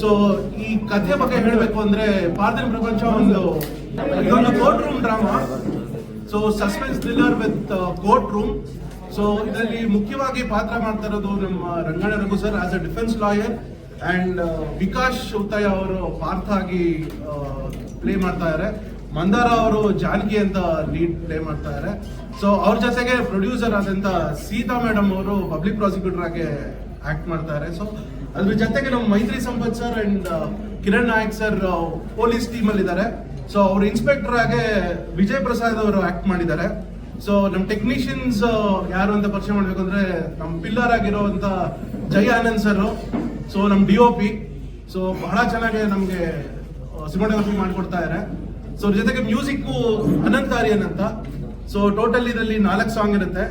So ಈ ಕಥೆ ಬಗ್ಗೆ ಹೇಳಬೇಕು ಅಂದ್ರೆ ಪಾರ್ದಿನ ಪ್ರಪಂಚ ಒಂದು ಇದೊಂದು courtroom drama so suspense thriller with courtroom so ಇದರಲ್ಲಿ ಮುಖ್ಯವಾಗಿ ಪಾತ್ರ ಮಾಡ್ತಾ ಇರೋದು ನಮ್ಮ Ranganna Raghu sir as a defence lawyer and Vikash Uthaiah ಅವರು ಪಾರ್ಥ ಆಗಿ ಪ್ಲೇ ಮಾಡ್ತಾ ಇದ್ದಾರೆ ಮಂದಾರ ಅವರು ಜಾನಕಿ ಅಂತ ಲೀಡ್ ಪ್ಲೇ ಮಾಡ್ತಾ ಇದ್ದಾರೆ ಸೊ ಅವ್ರ ಜೊತೆಗೆ ಪ್ರೊಡ್ಯೂಸರ್ ಆದಂತ ಸೀತಾ ಮೇಡಮ್ ಅವರು ಪಬ್ಲಿಕ್ ಪ್ರಾಸಿಕ್ಯೂಟರ್ ಆಗಿ ಆಕ್ಟ್ ಮಾಡ್ತಾರೆ ಸೊ ಅದ್ರ ಜೊತೆಗೆ ನಮ್ಮ Maithri Sampath sir and Kiran Nayak sir police team ಅಲ್ಲಿ ಇದ್ದಾರೆ ಸೊ ಅವ್ರ ಇನ್ಸ್ಪೆಕ್ಟರ್ ಆಗಿ ವಿಜಯ್ ಪ್ರಸಾದ್ ಅವರು ಆಕ್ಟ್ ಮಾಡಿದ್ದಾರೆ. ಸೊ ನಮ್ಮ ಟೆಕ್ನಿಷಿಯನ್ಸ್ ಯಾರು ಅಂತ ಪರಿಚಯ ಮಾಡ್ಬೇಕು ಅಂದ್ರೆ ನಮ್ಮ ಪಿಲ್ಲರ್ ಆಗಿರುವಂತ ಜೈ ಆನಂದ್ ಸರ್ ಸೊ ನಮ್ಮ ಡಿ ಒ ಪಿ ಸೊ ಬಹಳ ಚೆನ್ನಾಗಿ ನಮ್ಗೆ ಸಿನಿಮಾಟೋಗ್ರಫಿ ಮಾಡಿಕೊಡ್ತಾ ಇದ್ದಾರೆ ಸೊ ಅವ್ರ ಜೊತೆಗೆ ಮ್ಯೂಸಿಕ್ ಅನಂತ್ ಆರ್ಯನ್ ಅಂತ. ಸೊ ಟೋಟಲ್ ಇದರಲ್ಲಿ ನಾಲ್ಕು ಸಾಂಗ್ ಇರುತ್ತೆ.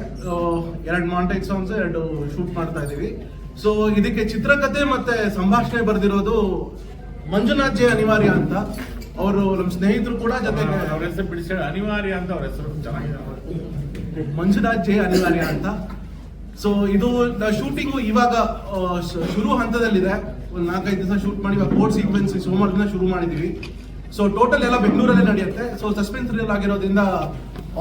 ಎರಡು ಮಾಂಟೈಕ್ ಸಾಂಗ್ಸ್ ಎರಡು ಶೂಟ್ ಮಾಡ್ತಾ ಇದೀವಿ. ಸೊ ಇದಕ್ಕೆ ಚಿತ್ರಕಥೆ ಮತ್ತೆ ಸಂಭಾಷಣೆ ಬರೆದಿರೋದು ಮಂಜುನಾಥ್ ಜೆ ಅನಿವಾರ್ಯ ಅಂತ. ಅವರು ನಮ್ಮ ಸ್ನೇಹಿತರು ಕೂಡ ಜೊತೆಗೆ ಅವ್ರ ಹೆಸರು ಬಿಡಿಸಿ ಅನಿವಾರ್ಯ ಅಂತ ಅವ್ರ ಹೆಸರು. ಚೆನ್ನಾಗಿದೆ ಮಂಜುನಾಥ್ ಜೆ ಅನಿವಾರ್ಯ ಅಂತ. ಸೊ ಇದು ಶೂಟಿಂಗು ಇವಾಗ ಶುರು ಹಂತದಲ್ಲಿದೆ. ಒಂದು ನಾಲ್ಕೈದು ದಿವಸ ಶೂಟ್ ಮಾಡಿ ಇವಾಗ ಕೋರ್ಟ್ ಸೀಕ್ವೆನ್ಸ್ ಸೋಮವಾರದಿಂದ ಶುರು ಮಾಡಿದೀವಿ. ಸೊ ಟೋಟಲ್ ಎಲ್ಲ ಬೆಂಗಳೂರಲ್ಲೇ ನಡೆಯುತ್ತೆ. ಸೊ ಸಸ್ಪೆನ್ಸ್ ಆಗಿರೋದ್ರಿಂದ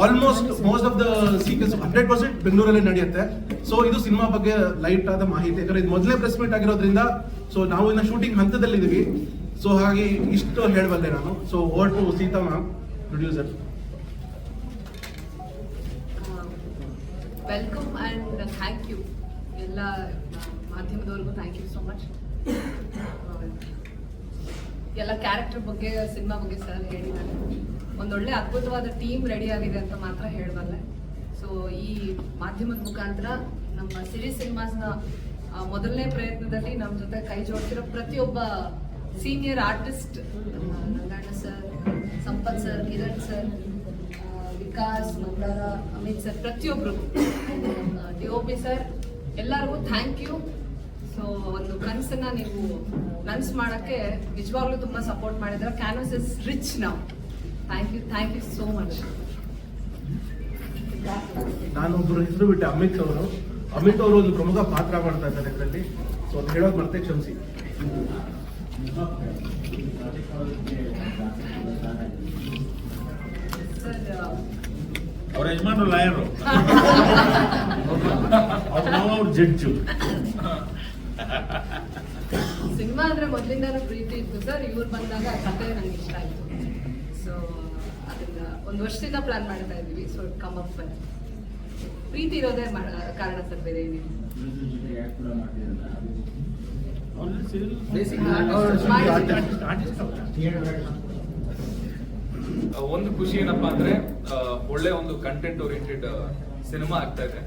almost most of the sequence hundred percent ಬೆಂಗಳೂರಲ್ಲಿ ನಡೆಯುತ್ತೆ. ಸೊ ಇದು ಸಿನಿಮಾ ಬಗ್ಗೆ ಲೈಟ್ ಆದ ಮಾಹಿತಿ. ಯಾಕಂದ್ರೆ ಇದು ಮೊದಲೇ ಪ್ರೆಸ್ ಮೀಟ್ ಆಗಿರೋದ್ರಿಂದ ಸೊ ನಾವು ಇನ್ನು ಶೂಟಿಂಗ್ ಹಂತದಲ್ಲಿದ್ದೀವಿ ಸೊ ಹಾಗೆ ಇಷ್ಟು ಹೇಳಬಲ್ಲೆ ನಾನು. So over to Seetha ma'am producer welcome and thank you ಎಲ್ಲ ಮಾಧ್ಯಮದವ್ರಿಗೂ ಥ್ಯಾಂಕ್ ಯು ಸೋ ಮಚ್ ಎಲ್ಲ ಕ್ಯಾರೆಕ್ಟರ್ ಬಗ್ಗೆ ಸಿನಿಮಾ ಬಗ್ಗೆ ಸರ್ ಹೇಳಿದ್ದಾರೆ. ಒಂದೊಳ್ಳೆ ಅದ್ಭುತವಾದ ಟೀಮ್ ರೆಡಿ ಆಗಿದೆ ಅಂತ ಮಾತ್ರ ಹೇಳಬಲ್ಲೆ. ಸೊ ಈ ಮಾಧ್ಯಮದ ಮುಖಾಂತರ ನಮ್ಮ ಸಿರಿ ಸಿನಿಮಾಸ್ನ ಮೊದಲನೇ ಪ್ರಯತ್ನದಲ್ಲಿ ನಮ್ಮ ಜೊತೆ ಕೈ ಜೋಡಿಸಿರೋ ಪ್ರತಿಯೊಬ್ಬ senior artist Ranganna sir Sampath sir Kiran sir Vikas, Mandara, Amit sir ಪ್ರತಿಯೊಬ್ಬರು ಡಿ ಒ ಪಿ ಸರ್ ಎಲ್ಲರಿಗೂ ಥ್ಯಾಂಕ್ ಯು ಸೊ ಒಂದು ಕನಸನ್ನ ನೀವು ನನ್ಸ್ ಮಾಡೋಕ್ಕೆ ನಿಜವಾಗ್ಲೂ ತುಂಬ ಸಪೋರ್ಟ್ ಮಾಡಿದ್ರೆ. ಕ್ಯಾನ್ವಸ್ ಇಸ್ ರಿಚ್ ನಾವು thank you thank you so much ನಾನೊಬ್ಬರು ಹೆಸರು ಬಿಟ್ಟೆ ಅಮಿತ್ ಅವರು. ಅಮಿತ್ ಅವರು ಒಂದು ಪ್ರಮುಖ ಪಾತ್ರ ಮಾಡ್ತಾ ಇದ್ದಾರೆ ಇದರಲ್ಲಿ. ಸೊ ಅದು ಹೇಳೋದು ಮತ್ತೆ ಕ್ಷಮಿಸಿ. ಸರ್ ಅವ್ರ ಯಜಮಾನರು ಲಾಯರು. ಅವ್ರ ಜಡ್ಜು ಸಿನಿಮಾ ಅಂದ್ರೆ ಮೊದಲಿಂದಾನು ಪ್ರೀತಿ ಇತ್ತು ಸರ್. ಇವ್ರು ಬಂದಾಗ ಆ ಕಥೆ ನನಗೆ ಇಷ್ಟ ಆಯ್ತು. ಸೊ ಒಂದು ವರ್ಷದಿಂದ ಪ್ಲಾನ್ ಮಾಡ್ತಾ ಇದ್ದೀವಿ ಸೊ ಕಮ್ ಅಪ್ ಪ್ರೀತಿ ಇರೋದೇ ಕಾರಣ ಸರ್ ಬೇರೆ ಏನಿಲ್ಲ. ಒಂದು ಖುಷಿ ಏನಪ್ಪಾ ಅಂದ್ರೆ ಒಳ್ಳೆ ಒಂದು ಕಂಟೆಂಟ್ ಓರಿಯೆಂಟೆಡ್ ಸಿನಿಮಾ ಆಗ್ತಾ ಇದೆ.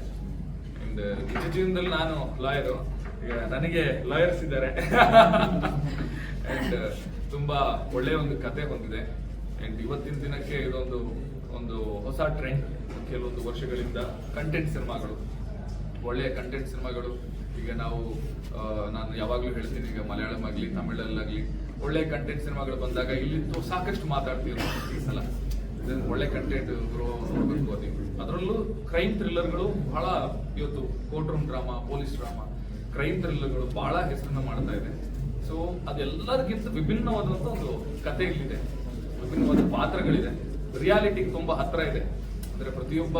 ಅಂಡ್ ನಿಜ ಜೀವನದಲ್ಲಿ ನಾನು ಲಾಯರು ಈಗ ನನಗೆ ಲಾಯರ್ಸ್ ಇದ್ದಾರೆ. ಅಂಡ್ ತುಂಬಾ ಒಳ್ಳೆ ಒಂದು ಕತೆ ಹೊಂದಿದೆ ಅಂಡ್ ಇವತ್ತಿನ ದಿನಕ್ಕೆ ಇದೊಂದು, ಒಂದು ಹೊಸ ಟ್ರೆಂಡ್ ಕೆಲವೊಂದು ವರ್ಷಗಳಿಂದ ಕಂಟೆಂಟ್ ಸಿನಿಮಾಗಳು, ಒಳ್ಳೆಯ ಕಂಟೆಂಟ್ ಸಿನಿಮಾಗಳು. ಈಗ ನಾವು ನಾನು ಯಾವಾಗಲೂ ಹೇಳ್ತೀನಿ, ಈಗ ಮಲಯಾಳಂ ಆಗಲಿ ತಮಿಳಲ್ಲಾಗಲಿ ಒಳ್ಳೆಯ ಕಂಟೆಂಟ್ ಸಿನಿಮಾಗಳು ಬಂದಾಗ ಇಲ್ಲಿ ಸಾಕಷ್ಟು ಮಾತಾಡ್ತೀವಿ ಈ ಸಲ. ಒಳ್ಳೆ ಕಂಟೆಂಟ್ ನೋಡ್ಬೇಕು ಅದಕ್ಕೆ ಅದರಲ್ಲೂ ಕ್ರೈಮ್ ಥ್ರಿಲ್ಲರ್ಗಳು ಬಹಳ ಇವತ್ತು courtroom drama police drama crime ಥ್ರಿಲ್ಲರ್ಗಳು ಬಹಳ ಹೆಸರನ್ನ ಮಾಡ್ತಾ ಇದೆ. ಸೊ ಅದೆಲ್ಲರಿಗಿಂತ ವಿಭಿನ್ನವಾದಂಥ ಒಂದು ಕಥೆ ಇಲ್ಲಿದೆ ವಿಭಿನ್ನವಾದ ಪಾತ್ರಗಳಿದೆ. ರಿಯಾಲಿಟಿಗೆ ತುಂಬಾ ಹತ್ರ ಇದೆ. ಅಂದ್ರೆ ಪ್ರತಿಯೊಬ್ಬ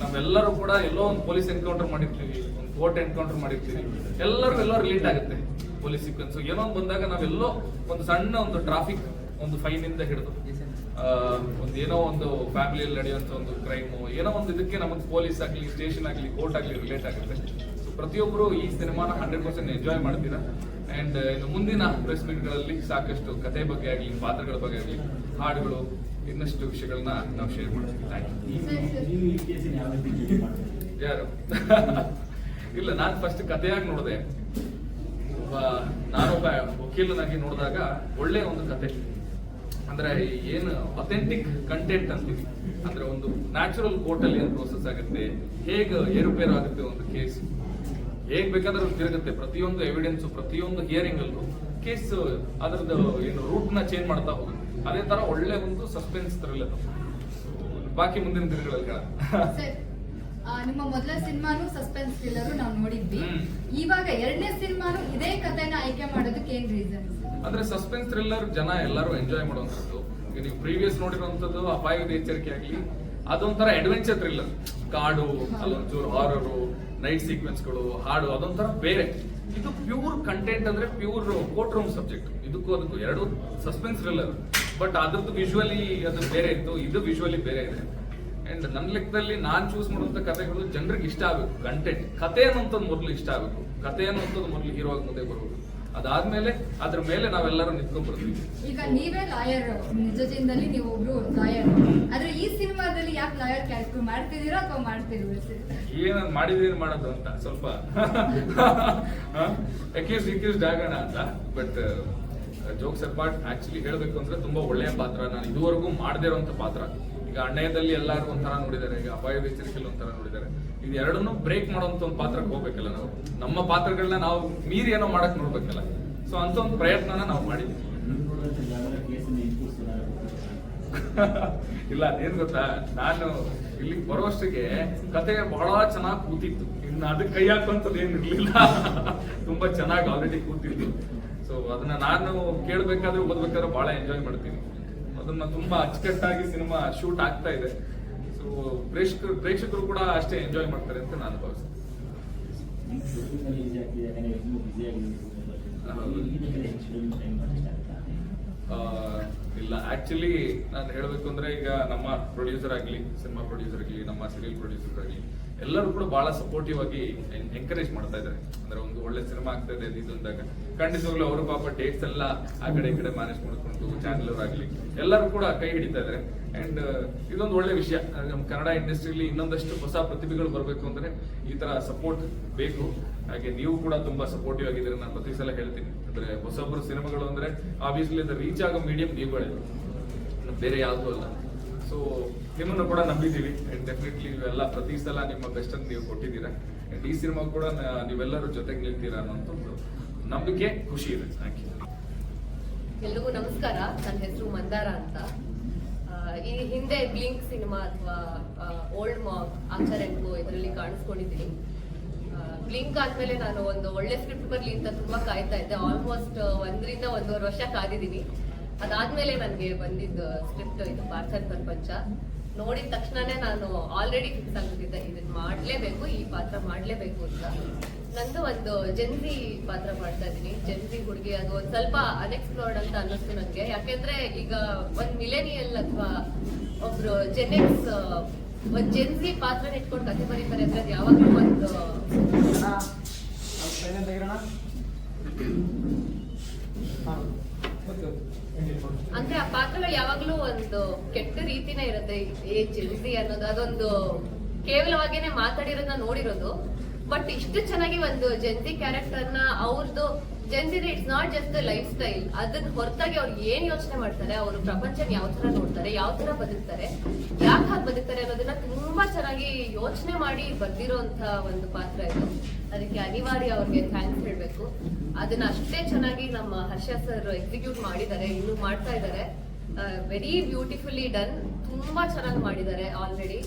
ನಾವೆಲ್ಲರೂ ಕೂಡ ಎಲ್ಲೋ ಒಂದು ಪೊಲೀಸ್ ಎನ್ಕೌಂಟರ್ ಮಾಡಿರ್ತೀವಿ, ಒಂದು ಕೋರ್ಟ್ ಎನ್ಕೌಂಟರ್ ಮಾಡಿರ್ತೀವಿ. ಎಲ್ಲರೂ ಎಲ್ಲೋ ರಿಲೇಟ್ ಆಗುತ್ತೆ ಪೊಲೀಸ್ ಸೀಕ್ವೆನ್ಸ್ ಏನೋ ಒಂದು ಬಂದಾಗ ನಾವೆಲ್ಲೋ ಒಂದು ಸಣ್ಣ ಒಂದು ಟ್ರಾಫಿಕ್ ಒಂದು ಫೈನ್ ಇಂದ ಹಿಡಿದು ಒಂದು ಏನೋ ಒಂದು ಫ್ಯಾಮಿಲಿಯಲ್ಲಿ ನಡೆಯುವಂತ ಒಂದು ಕ್ರೈಮ್ ಏನೋ ಒಂದು ಇದಕ್ಕೆ ನಮಗೆ ಪೊಲೀಸ್ ಆಗಲಿ ಸ್ಟೇಷನ್ ಆಗಲಿ ಕೋರ್ಟ್ ಆಗಲಿ ರಿಲೇಟ್ ಆಗುತ್ತೆ. ಸೊ ಪ್ರತಿಯೊಬ್ಬರು ಈ ಸಿನಿಮಾನ ಹಂಡ್ರೆಡ್ ಪರ್ಸೆಂಟ್ ಎಂಜಾಯ್ ಮಾಡ್ತೀರಾ? ಅಂಡ್ ಇನ್ನು ಮುಂದಿನ ಪ್ರೆಸ್ ಮೀಟ್ಗಳಲ್ಲಿ ಸಾಕಷ್ಟು ಕಥೆ ಬಗ್ಗೆ ಆಗಲಿ ಪಾತ್ರಗಳ ಬಗ್ಗೆ ಆಗಲಿ ಹಾಡುಗಳು ಇನ್ನಷ್ಟು ವಿಷಯಗಳನ್ನ ನಾವು ಶೇರ್ ಮಾಡ್ತೀವಿ. ಥ್ಯಾಂಕ್ ಯಾರು? ಇಲ್ಲ ನಾನು ಫಸ್ಟ್ ಕಥೆಯಾಗಿ ನೋಡಿದೆ. ಒಬ್ಬ ನಾನೊಬ್ಬ ವಕೀಲನಾಗಿ ನೋಡಿದಾಗ ಒಳ್ಳೆ ಒಂದು ಕತೆ ಅಂದ್ರೆ ಏನು ಅಥೆಂಟಿಕ್ ಕಂಟೆಂಟ್ ಅಂತೀವಿ. ಅಂದ್ರೆ ಒಂದು ನ್ಯಾಚುರಲ್ ಕೋರ್ಟ್ ಅಲ್ಲಿ ಏನು ಪ್ರೋಸೆಸ್ ಆಗುತ್ತೆ ಹೇಗೆ ಏರುಪೇರು ಆಗುತ್ತೆ ಒಂದು ಕೇಸ್ ಹೇಗ್ ಬೇಕಾದ್ರೂ ತಿರುಗುತ್ತೆ. ಪ್ರತಿಯೊಂದು ಎವಿಡೆನ್ಸ್ ಪ್ರತಿಯೊಂದು ಹಿಯರಿಂಗ್ ಅಲ್ಲೂ ಕೇಸ್ ಅದರದ್ದು ಏನು ರೂಟ್ನ ಚೇಂಜ್ ಮಾಡ್ತಾ ಹೋಗುತ್ತೆ. ಅದೇ ತರ ಒಳ್ಳೆ ಒಂದು ಸಸ್ಪೆನ್ಸ್ ಥ್ರಿಲ್ಲರ್ ಬಾಕಿ ಮುಂದಿನ ದಿನಗಳಲ್ಲಿ ನಿಮ್ಮ ಮೊದಲ ಸಿನಿಮಾನು ಸಸ್ಪೆನ್ಸ್ ಥ್ರಿಲ್ಲರ್ ನಾವು ನೋಡಿದ್ವಿ. ಇವಾಗ ಎರಡನೇ ಸಿನಿಮಾನು ಇದೇ ಕಥೆನ ಆಯ್ಕೆ ಮಾಡೋದಕ್ಕೆ ಏನ್ ರೀಸನ್ ಅಂದ್ರೆ ಸಸ್ಪೆನ್ಸ್ ಥ್ರಿಲ್ಲರ್ ಜನ ಎಲ್ಲರೂ ಎಂಜಾಯ್ ಮಾಡುವಂತದ್ದು ನೀವು ಪ್ರೀವಿಯಸ್ ನೋಡಿರುವಂತದ್ದು ಅಪಾಯದ ಎಚ್ಚರಿಕೆ ಆಗಲಿ ಅದೊಂಥರ ಅಡ್ವೆಂಚರ್ ಥ್ರಿಲ್ಲರ್ ಕಾಡು ಅಲ್ಲೊಂಚೂರು ಹಾರರು ನೈಟ್ ಸೀಕ್ವೆನ್ಸ್ಗಳು ಹಾಡು, ಅದೊಂಥರ ಬೇರೆ. ಇದು ಪ್ಯೂರ್ ಕಂಟೆಂಟ್ ಅಂದ್ರೆ ಪ್ಯೂರ್ ಕೋರ್ಟ್ ರೂಮ್ ಸಬ್ಜೆಕ್ಟ್ ಇದಕ್ಕೂ ಅದಕ್ಕೂ ಎರಡು ಸಸ್ಪೆನ್ಸ್ ಥ್ರಿಲ್ಲರ್ ಬಟ್ ಅದ್ರದ್ದು ವಿಜುವಲಿ ಅದು ಬೇರೆ ಇತ್ತು, ಇದು ವಿಜುವಲಿ ಬೇರೆ ಇದೆ. ಅಂಡ್ ನನ್ನ ಲೆಕ್ಕದಲ್ಲಿ ನಾನು ಚೂಸ್ ಮಾಡುವಂತ ಕಥೆಗಳು ಜನರಿಗೆ ಇಷ್ಟ ಆಗಬೇಕು. ಕಂಟೆಂಟ್ ಕತೆ ಅನ್ನೋಂಥದ್ದು ಮೊದಲು ಇಷ್ಟ ಆಗಬೇಕು. ಕಥೆ ಅನ್ನೋಂಥದ್ದು ಮೊದಲು ಹೀರೋ ಆಗಿ ಮುಂದೆ ಬರುವುದು ಅದಾದ್ಮೇಲೆ ಅದ್ರ ಮೇಲೆ ನಾವೆಲ್ಲರೂ ನಿಂತ್ಕೊಂಡ್ ಬರ್ತೀವಿ ಈಗ ನೀವೇ ಲಾಯರ್ ನಿಜ ಜೀವನದಲ್ಲಿ ನೀವು ಒಬ್ರು ಲಾಯರ್. ಆದ್ರೆ ಈ ಸಿನಿಮಾದಲ್ಲಿ ಯಾಕೆ ಲಾಯರ್ ಕ್ಯಾರೆಕ್ಟರ್ ಮಾಡ್ತಿದ್ದೀರಾ ಅಥವಾ ಮಾಡ್ತಿದ್ದೀರಾ ಏನ ಮಾಡಿದೀನಿ ಮಾಡೋದು ಅಂತ ಸ್ವಲ್ಪ. ಅಕ್ಯೂಸ್ ಇಕ್ಯೂಸ್ ಆಗೋಣ ಅಂತ. ಬಟ್ ಜೋಕ್ಸ್ ಅಪಾರ್ಟ್ ಆಕ್ಚುಲಿ ಹೇಳ್ಬೇಕು ಅಂದ್ರೆ ತುಂಬಾ ಒಳ್ಳೆಯ ಪಾತ್ರ. ನಾನು ಇದುವರೆಗೂ ಮಾಡದೇ ಇರುವಂತ ಪಾತ್ರ. ಈಗ ಅಣ್ಣಯದಲ್ಲಿ ಎಲ್ಲರೂ ಒಂಥರ ನೋಡಿದ್ದಾರೆ. ಈಗ ಅಪಾಯ ಎಚ್ಚರಿಕೆಯಲ್ಲಿ ಒಂಥರ ನೋಡಿದ್ದಾರೆ. ಎರಡನ್ನೂ ಬ್ರೇಕ್ ಮಾಡುವಂತ ಒಂದು ಪಾತ್ರಕ್ಕೆ ಹೋಗ್ಬೇಕಲ್ಲ ನಾವು. ನಮ್ಮ ಪಾತ್ರಗಳನ್ನ ನಾವು ಮೀರಿ ಏನೋ ಮಾಡಕ್ ನೋಡ್ಬೇಕಲ್ಲ. ಸೊ ಅಂತ ಒಂದು ಪ್ರಯತ್ನನ ನಾವು ಮಾಡಿದ್ವಿ. ಇಲ್ಲ ಏನ್ ಗೊತ್ತಾ? ನಾನು ಇಲ್ಲಿ ಬರೋಷ್ಟಿಗೆ ಕತೆ ಬಹಳ ಚೆನ್ನಾಗಿ ಕೂತಿತ್ತು. ಇನ್ನು ಅದಕ್ಕೆ ಕೈ ಹಾಕುವಂಥದ್ದು ಏನು ಇರ್ಲಿಲ್ಲ. ತುಂಬಾ ಚೆನ್ನಾಗಿ ಆಲ್ರೆಡಿ ಕೂತಿತ್ತು. ಸೊ ಅದನ್ನ ನಾನು ಕೇಳ್ಬೇಕಾದ್ರೆ ಓದ್ಬೇಕಾದ್ರೆ ಬಹಳ ಎಂಜಾಯ್ ಮಾಡ್ತೀನಿ. ಅದನ್ನ ತುಂಬಾ ಅಚ್ಚುಕಟ್ಟಾಗಿ ಸಿನಿಮಾ ಶೂಟ್ ಆಗ್ತಾ ಇದೆ. ಪ್ರೇಕ್ಷಕರು ಪ್ರೇಕ್ಷಕರು ಕೂಡ ಅಷ್ಟೇ ಎಂಜಾಯ್ ಮಾಡ್ತಾರೆ ಅಂತ ನಾನು ಭಾವಿಸ್ತೀನಿ. ಇಲ್ಲ ಆಕ್ಚುಲಿ ನಾನು ಹೇಳಬೇಕು ಅಂದ್ರೆ ಈಗ ನಮ್ಮ ಪ್ರೊಡ್ಯೂಸರ್ ಆಗಲಿ ಸಿನಿಮಾ ಪ್ರೊಡ್ಯೂಸರ್ ಆಗಲಿ, ನಮ್ಮ ಸೀರಿಯಲ್ ಪ್ರೊಡ್ಯೂಸರ್ ಆಗಲಿ, ಎಲ್ಲರೂ ಕೂಡ ಬಹಳ ಸಪೋರ್ಟಿವ್ ಆಗಿ ಎನ್ಕರೇಜ್ ಮಾಡ್ತಾ ಇದ್ದಾರೆ. ಅಂದ್ರೆ ಒಳ್ಳೆ ಸಿನಿಮಾ ಆಗ್ತಾ ಇದೆ ಇದು ಅಂದಾಗ ಖಂಡಿತವಾಗ್ಲೂ ಅವರು ಪಾಪ ಡೇಟ್ಸ್ ಎಲ್ಲ ಆ ಕಡೆ ಈ ಕಡೆ ಮ್ಯಾನೇಜ್ ಮಾಡ್ಕೊಂಡು ಚಾನೆಲ್ ಆಗಲಿ ಎಲ್ಲರೂ ಕೂಡ ಕೈ ಹಿಡಿತಾ ಇದ್ದಾರೆ ಅಂಡ್ ಇದೊಂದು ಒಳ್ಳೆ ವಿಷಯ. ನಮ್ಮ ಕನ್ನಡ ಇಂಡಸ್ಟ್ರಿಲಿ ಇನ್ನೊಂದಷ್ಟು ಹೊಸ ಪ್ರತಿಭೆಗಳು ಬರಬೇಕು ಅಂದ್ರೆ ಈ ತರ ಸಪೋರ್ಟ್ ಬೇಕು. ಹಾಗೆ ನೀವು ಕೂಡ ತುಂಬಾ ಸಪೋರ್ಟಿವ್ ಆಗಿದ್ದೀರಿ. ನಾನು ಪ್ರತಿ ಸಲ ಹೇಳ್ತೀನಿ. ಅಂದ್ರೆ ಹೊಸೊಬ್ಬರು ಸಿನಿಮಾಗಳು ಅಂದ್ರೆ ಆಬ್ವಿಯಸ್ಲಿ ಅದು ರೀಚ್ ಆಗೋ ಮೀಡಿಯಂ ನೀವುಗಳೇ. ಬೇರೆ ಯಾವುದೂ ಅಲ್ಲ. ಸೊ ನಿಮ್ಮನ್ನು ಕೂಡ ನಂಬಿದ್ದೀವಿ. ಅಂಡ್ ಡೆಫಿನೆಟ್ಲಿ ಇವೆಲ್ಲ ಪ್ರತಿ ಸಲ ನಿಮ್ಮ ಬೆಸ್ಟ್ ಅಂತ ನೀವು ಕೊಟ್ಟಿದ್ದೀರಾ. ಈ ಸಿನಿಮಾ ಕೂಡ ನೀವೆಲ್ಲರೂ ಜೊತೆಗೆ ನಿಲ್ತೀರಾ ಅನ್ನೋಂಥ ಒಂದು ನಂಬಿಕೆ, ಖುಷಿ ಇದೆ. ಥ್ಯಾಂಕ್ ಯು ಎಲ್ರಿಗೂ ನಮಸ್ಕಾರ. ನನ್ನ ಹೆಸರು ಮಂದಾರ ಅಂತ. ಈ ಹಿಂದೆ ಬ್ಲಿಂಕ್ ಸಿನಿಮಾ ಅಥವಾ ಓಲ್ಡ್ ಮಾಗ್ ಆಚಾರ್ಯನ್ಗೂ ಇದರಲ್ಲಿ ಕಾಣಿಸ್ಕೊಂಡಿದ್ದೀನಿ. ಬ್ಲಿಂಕ್ ಆದ್ಮೇಲೆ ನಾನು ಒಂದು ಒಳ್ಳೆ ಸ್ಕ್ರಿಪ್ಟ್ ಬರಲಿ ಅಂತ ತುಂಬಾ ಕಾಯ್ತಾ ಇದ್ದೆ. ಆಲ್ಮೋಸ್ಟ್ ಒಂದರಿಂದ ಒಂದೂವರೆ ವರ್ಷ ಕಾದಿದ್ದೀನಿ. ಅದಾದ್ಮೇಲೆ ನನಗೆ ಬಂದಿದ್ದ ಸ್ಕ್ರಿಪ್ಟ್ ಇದು ಪಾರ್ಸಲ್ ಪ್ರಪಂಚ ನೋಡಿದ ತಕ್ಷಣನೇ ನಾನು ಆಲ್ರೆಡಿ ಫಿಕ್ಸ್ ಆಗ್ಬಿಟ್ಟಿದ್ದೆ. ಇದನ್ನ ಮಾಡಲೇಬೇಕು ಈ ಪಾತ್ರ ಮಾಡಲೇಬೇಕು ಅಂತ. ನಂದು ಒಂದು ಜನ್ರಿ ಪಾತ್ರ ಮಾಡ್ತಾ ಇದ್ದೀನಿ. ಜನ್ರಿ ಹುಡುಗಿ ಅದು ಒಂದು ಸ್ವಲ್ಪ ಅನ್ಎಕ್ಸ್ಪ್ಲೋರ್ಡ್ ಅಂತ ಅನ್ನಿಸ್ತು ನನಗೆ ಯಾಕೆಂದ್ರೆ ಈಗ ಒಂದು ಮಿಲೇನಿಯಲ್ ಅಥವಾ ಒಬ್ರು ಜೆನೆಕ್ಸ್ ಒಂದು ಜೆನ್ಸಿ ಪಾತ್ರ ಇಟ್ಕೊಂಡು ಕಥೆ ಬರೀತಾರೆ ಅಂದ್ರೆ ಅದು ಯಾವಾಗಲೂ ಒಂದು ಅಂದ್ರೆ ಆ ಪಾತ್ರಗಳು ಯಾವಾಗ್ಲೂ ಒಂದು ಕೆಟ್ಟ ಇರುತ್ತೆ ಏ ಜೆನ್ಸಿ ಅನ್ನೋದು. ಅದೊಂದು ಕೇವಲವಾಗಿನೇ ಮಾತಾಡಿರೋದನ್ನ ನೋಡಿರೋದು. ಬಟ್ ಇಷ್ಟು ಚೆನ್ನಾಗಿ ಒಂದು ಜೆನ್ಸಿ ಕ್ಯಾರೆಕ್ಟರ್ನ ಅವ್ರದ್ದು gen Z it's not just lifestyle ಅದನ್ನ ಹೊರತಾಗಿ ಅವ್ರು ಏನ್ ಯೋಚನೆ ಮಾಡ್ತಾರೆ, ಅವರು ಪ್ರಪಂಚ ಯಾವ ತರ ನೋಡ್ತಾರೆ, ಯಾವ ತರ ಬದುಕ್ತಾರೆ, ಯಾಕೆ ಹಾಗೆ ಬದುಕ್ತಾರೆ ಅನ್ನೋದನ್ನ ತುಂಬಾ ಚೆನ್ನಾಗಿ ಯೋಚನೆ ಮಾಡಿ ಬರ್ದಿರೋಂತ ಒಂದು ಪಾತ್ರ ಇದು. ಅದಕ್ಕೆ ಅನಿವಾರ್ಯ ಅವ್ರಿಗೆ ಥ್ಯಾಂಕ್ಸ್ ಹೇಳ್ಬೇಕು. ಅದನ್ನ ಅಷ್ಟೇ ಚೆನ್ನಾಗಿ ನಮ್ಮ ಹರ್ಷ ಸರ್ ಎಕ್ಸಿಕ್ಯೂಟ್ ಮಾಡಿದ್ದಾರೆ, ಇನ್ನು ಮಾಡ್ತಾ ಇದ್ದಾರೆ. ವೆರಿ ಬ್ಯೂಟಿಫುಲ್ಲಿ ಡನ್ ತುಂಬಾ ಚೆನ್ನಾಗಿ ಮಾಡಿದ್ದಾರೆ ಆಲ್ರೆಡಿ